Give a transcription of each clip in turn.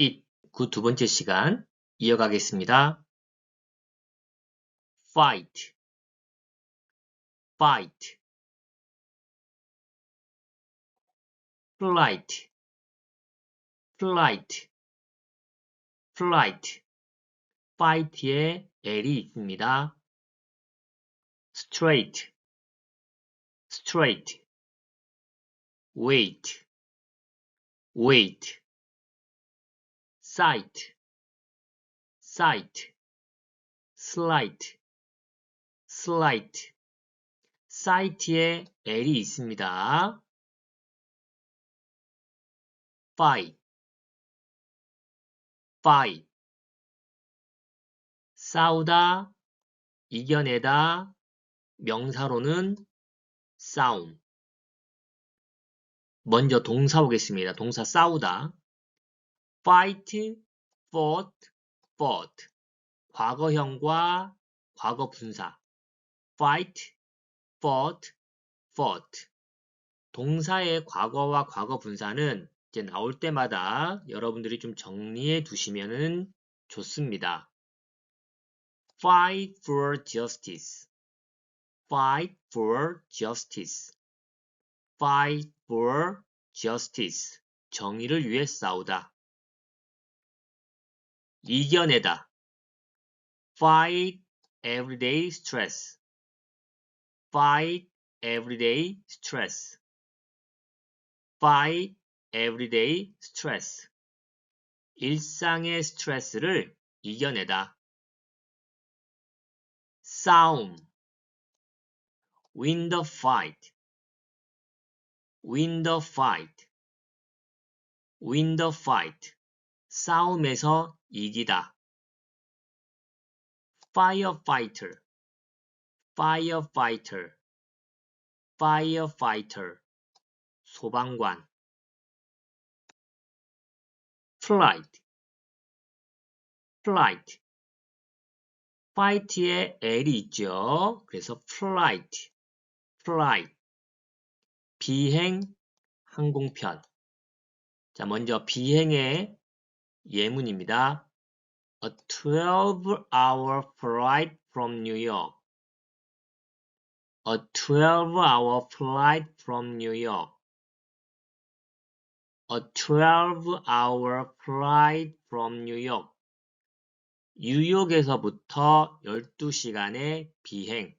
it 그 두 번째 시간 이어가겠습니다. fight fight flight flight flight fight에 L이 있습니다. straight straight wait wait sight sight slight slight sight에 L이 있습니다. fight fight 싸우다, 이겨내다, 명사로는 싸움. 먼저 동사 보겠습니다. 동사 싸우다. Fight, fought, fought. 과거형과 과거 분사. fight, fought, fought. 동사의 과거와 과거 분사는 이제 나올 때마다 여러분들이 좀 정리해 두시면 좋습니다. fight for justice. fight for justice. fight for justice. 정의를 위해 싸우다. 이겨내다. fight everyday stress. fight everyday stress. fight everyday stress. 일상의 스트레스를 이겨내다. 싸움 win the fight win the fight win the fight 싸움에서 이기다 firefighter firefighter firefighter 소방관 flight flight fight에 L이 있죠. 그래서 flight, flight. 비행, 항공편. 자, 먼저 비행의 예문입니다. A 12-hour flight from New York. A 12-hour flight from New York. A 12-hour flight from New York. 뉴욕에서부터 12시간의 비행.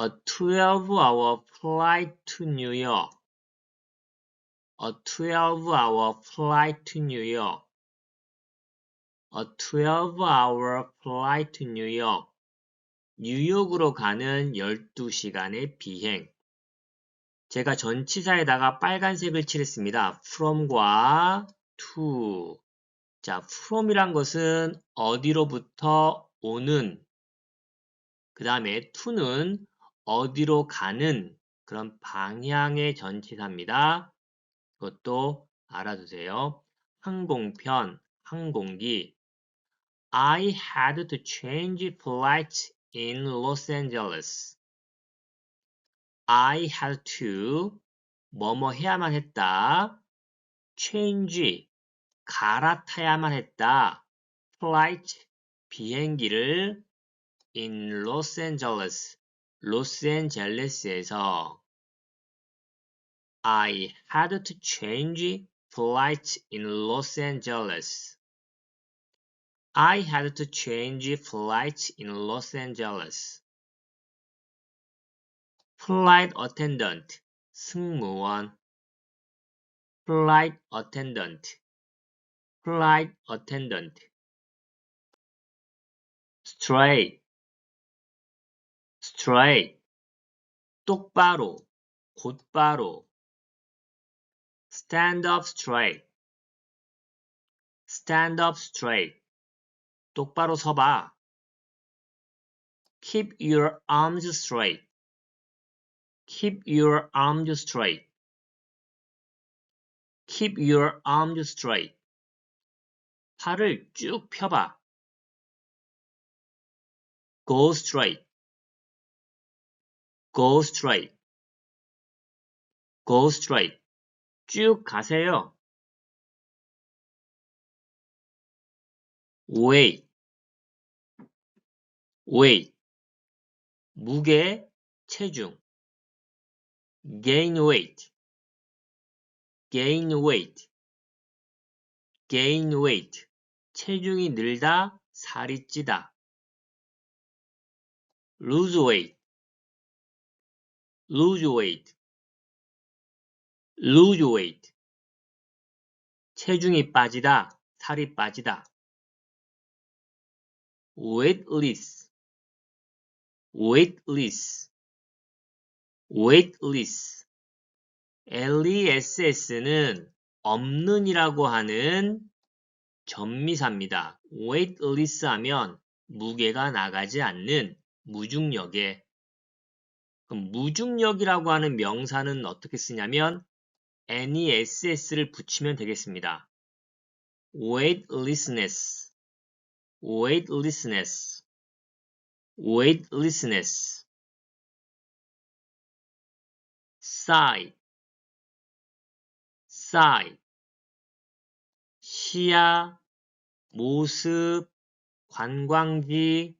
A 12-hour flight to New York. A 12-hour flight to New York. A 12-hour flight to New York. 뉴욕으로 가는 12시간의 비행. 제가 전치사에다가 빨간색을 칠했습니다. from과 to. 자, from이란 것은 어디로부터 오는 그 다음에 to는 어디로 가는 그런 방향의 전치사입니다. 그것도 알아두세요. 항공편, 항공기. I had to change flights in Los Angeles. I had to 뭐뭐 해야만 했다. change 갈아타야만 했다. flight 비행기를 in Los Angeles 로스앤젤레스에서 I had to change flights in Los Angeles. I had to change flights in Los Angeles. flight attendant 승무원 flight attendant flight attendant straight straight 똑바로 곧바로 stand up straight stand up straight 똑바로 서봐 keep your arms straight keep your arms straight keep your arms straight 팔을 쭉 펴봐. Go straight. Go straight. Go straight. 쭉 가세요. weight, weight, 무게, 체중. gain weight, gain weight, gain weight, 체중이 늘다, 살이 찌다. lose weight, lose weight, lose weight, 체중이 빠지다, 살이 빠지다. weightless, weightless, weightless. less는 없는이라고 하는 전미사입니다. weightless 하면 무게가 나가지 않는 무중력에 그럼 무중력이라고 하는 명사는 어떻게 쓰냐면 ness를 붙이면 되겠습니다. weightlessness, weightlessness, weightlessness. sight, sight. 시야, 모습, 관광지,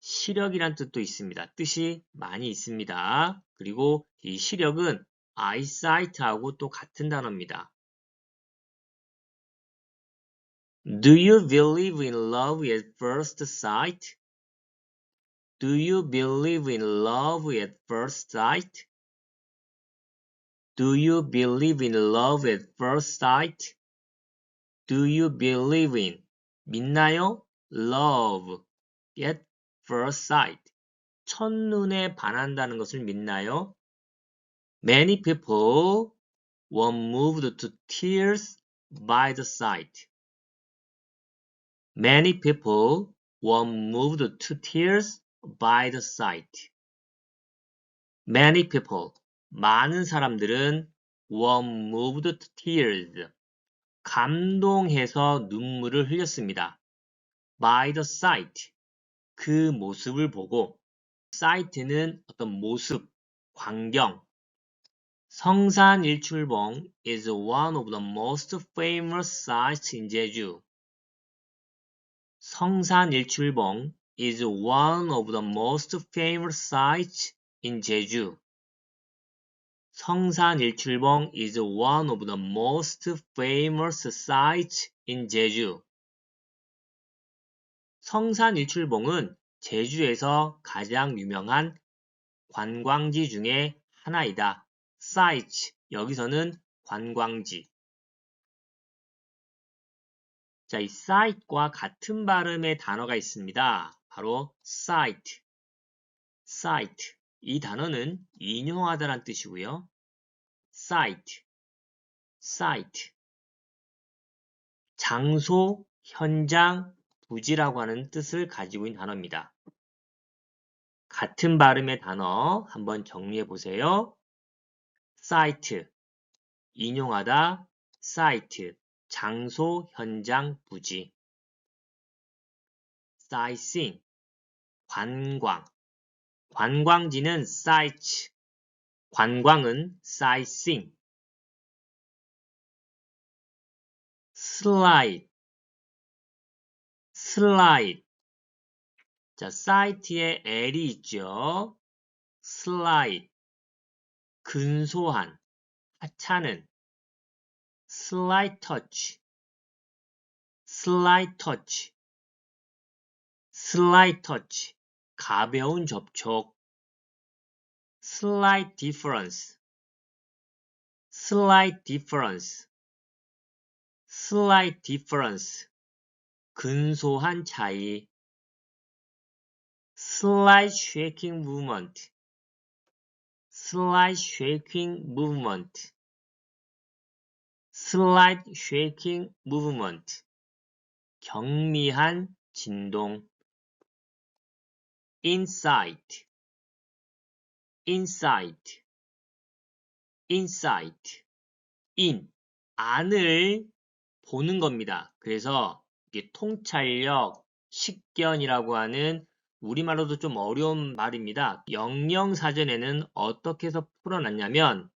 시력이란 뜻도 있습니다. 뜻이 많이 있습니다. 그리고 이 시력은 eyesight하고 또 같은 단어입니다. Do you believe in love at first sight? Do you believe in love at first sight? Do you believe in love at first sight? Do you believe in 믿나요? love at first sight 첫눈에 반한다는 것을 믿나요? Many people were moved to tears by the sight. Many people were moved to tears by the sight. Many people, 많은 사람들은 were moved to tears, 감동해서 눈물을 흘렸습니다. by the sight, 그 모습을 보고, sight는 어떤 모습, 광경. 성산 일출봉 is one of the most famous sites in Jeju. 성산 일출봉 is one of the most famous sites in Jeju. 성산 일출봉 is one of the most famous sites in Jeju. 성산 일출봉은 제주에서 가장 유명한 관광지 중에 하나이다. Site, 여기서는 관광지. 자, 이 site과 같은 발음의 단어가 있습니다. 바로 site, site. 이 단어는 인용하다란 뜻이고요. site, site. 장소, 현장, 부지라고 하는 뜻을 가지고 있는 단어입니다. 같은 발음의 단어 한번 정리해 보세요. Site, 인용하다, site, 장소, 현장, 부지. sightseeing, 관광. 관광지는 sites, 관광은 sightseeing. slide, slide. 자, 사이트에 L이 있죠. slide. 근소한, 하찮은. slight touch, slight touch, slight touch. 가벼운 접촉. slight difference, slight difference, slight difference. 근소한 차이. slight shaking movement, slight shaking movement, slight shaking movement. 경미한 진동. insight, insight, insight. in, 안을 보는 겁니다. 그래서 통찰력, 식견이라고 하는 우리말로도 좀 어려운 말입니다. 영영 사전에는 어떻게 해서 풀어놨냐면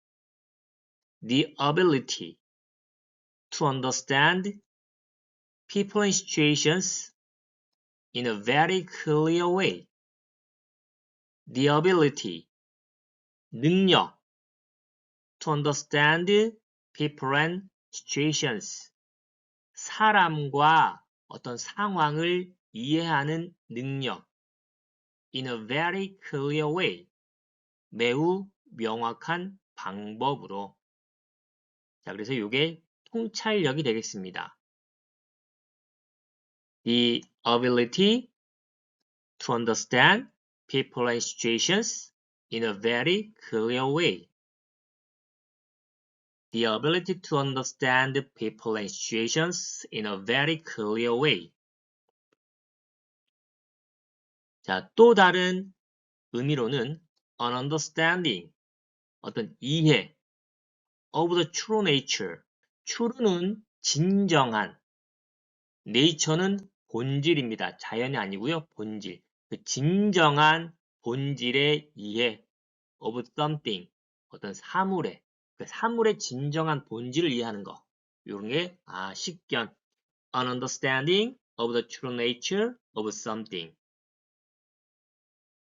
the ability to understand people and situations in a very clear way. The ability, 능력, to understand people and situations. 사람과 어떤 상황을 이해하는 능력. In a very clear way. 매우 명확한 방법으로. 자, 그래서 이게 통찰력이 되겠습니다. The ability to understand people and situations in a very clear way. The ability to understand people and situations in a very clear way. 자, 또 다른 의미로는 an understanding, 어떤 이해, of the true nature. true는 진정한, nature는 본질입니다. 자연이 아니고요. 본질. 그 진정한 본질의 이해 of something. 어떤 사물의, 그 사물의 진정한 본질을 이해하는 거. 이런 게, 아, 식견. an understanding of the true nature of something.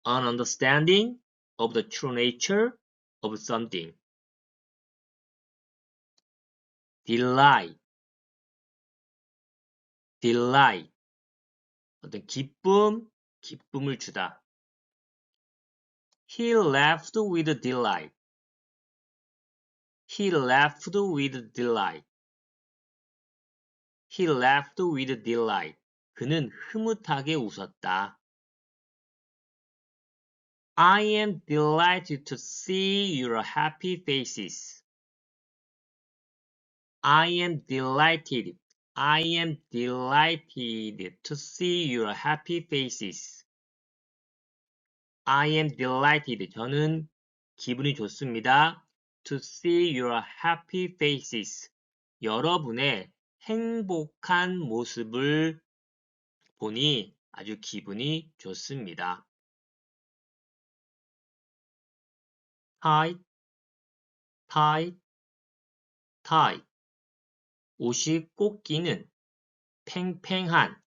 an understanding of the true nature of something. delight, delight. 어떤 기쁨, 기쁨을 주다. He laughed with delight. He laughed with delight. He laughed with delight. 그는 흐뭇하게 웃었다. I am delighted to see your happy faces. I am delighted. I am delighted to see your happy faces. I am delighted. 저는 기분이 좋습니다. To see your happy faces. 여러분의 행복한 모습을 보니 아주 기분이 좋습니다. Tight, tight, tight. 옷이 꼭 끼는 팽팽한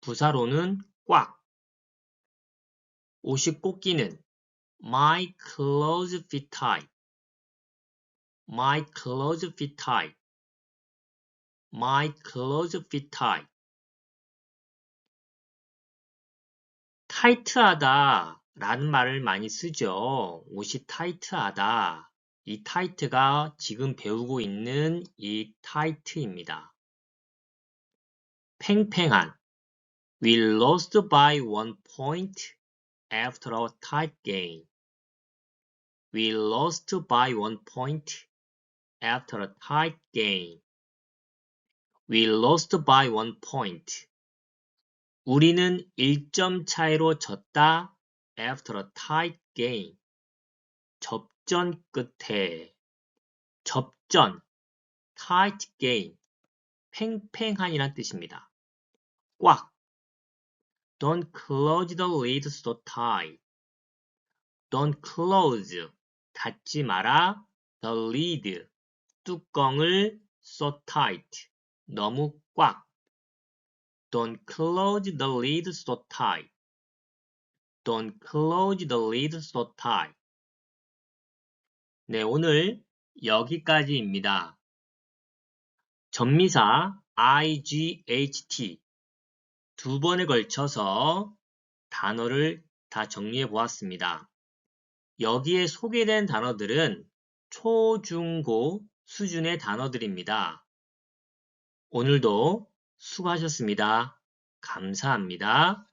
부사로는 꽉 옷이 꼭 끼는 My clothes fit tight My clothes fit tight My clothes fit tight 타이트하다 라는 말을 많이 쓰죠. 옷이 타이트하다. 이 타이트가 지금 배우고 있는 이 타이트입니다. 팽팽한 We lost by one point after a tight game. We lost by one point after a tight game. We lost by one point. 우리는 1점 차이로 졌다 after a tight game. 접 접전 끝에 접전 tight game 팽팽한이란 뜻입니다. 꽉 Don't close the lid so tight. Don't close 닫지 마라 the lid 뚜껑을 so tight 너무 꽉 Don't close the lid so tight. Don't close the lid so tight. 네, 오늘 여기까지입니다. 전미사 IGHT 두 번에 걸쳐서 단어를 다 정리해 보았습니다. 여기에 소개된 단어들은 초, 중, 고 수준의 단어들입니다. 오늘도 수고하셨습니다. 감사합니다.